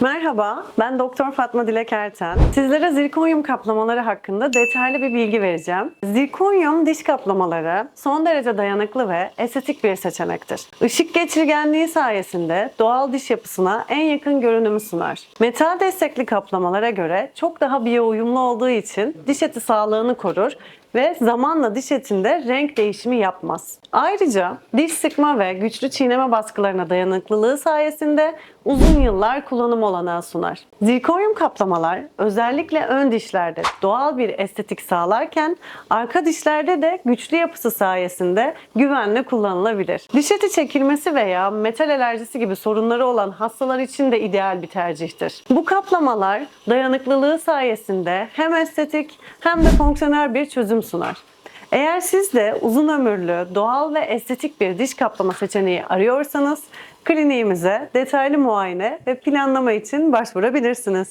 Merhaba, ben Doktor Fatma Dilek Erten. Sizlere zirkonyum kaplamaları hakkında detaylı bir bilgi vereceğim. Zirkonyum diş kaplamaları son derece dayanıklı ve estetik bir seçenektir. Işık geçirgenliği sayesinde doğal diş yapısına en yakın görünümü sunar. Metal destekli kaplamalara göre çok daha biyo uyumlu olduğu için diş eti sağlığını korur ve zamanla diş etinde renk değişimi yapmaz. Ayrıca diş sıkma ve güçlü çiğneme baskılarına dayanıklılığı sayesinde uzun yıllar kullanım olanağı sunar. Zirkonyum kaplamalar özellikle ön dişlerde doğal bir estetik sağlarken arka dişlerde de güçlü yapısı sayesinde güvenle kullanılabilir. Diş eti çekilmesi veya metal alerjisi gibi sorunları olan hastalar için de ideal bir tercihtir. Bu kaplamalar dayanıklılığı sayesinde hem estetik hem de fonksiyonel bir çözüm sunar. Eğer siz de uzun ömürlü, doğal ve estetik bir diş kaplama seçeneği arıyorsanız kliniğimize detaylı muayene ve planlama için başvurabilirsiniz.